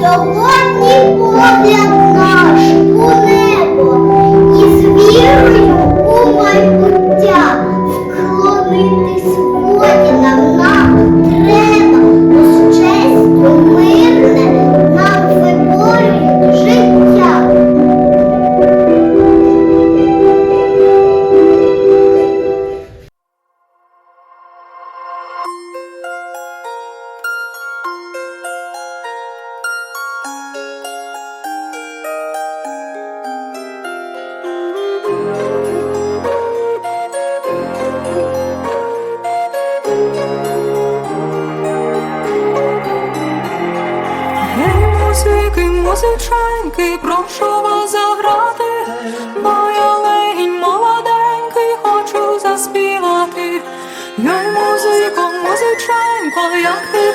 Сьогодні погляд наш музиченьки, прошу вас заграти, бо я легінь молоденький, хочу заспівати. Я музико, музиченько, як ти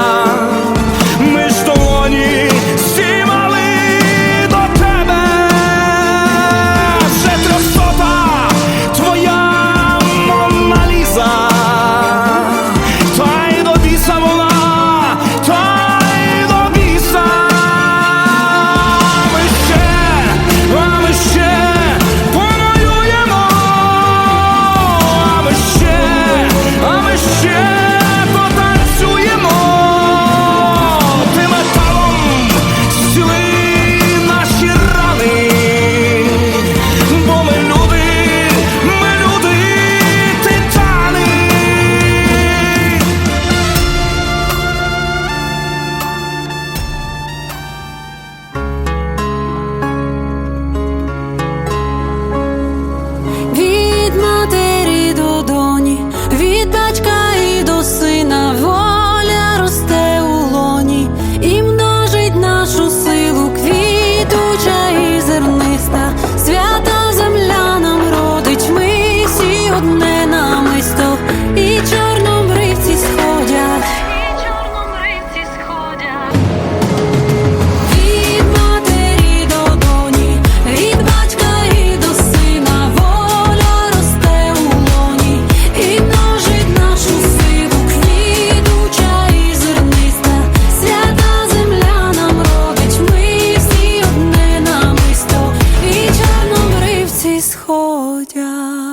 одне намисто, і чорнобривці сходять. І чорнобривці сходять. Від матері до від батька і до сина, воля росте у лоні, і множить нашу силу, квітуча і зерниста, свята земля нам ми всі одне намисто, і чорнобривці сходять.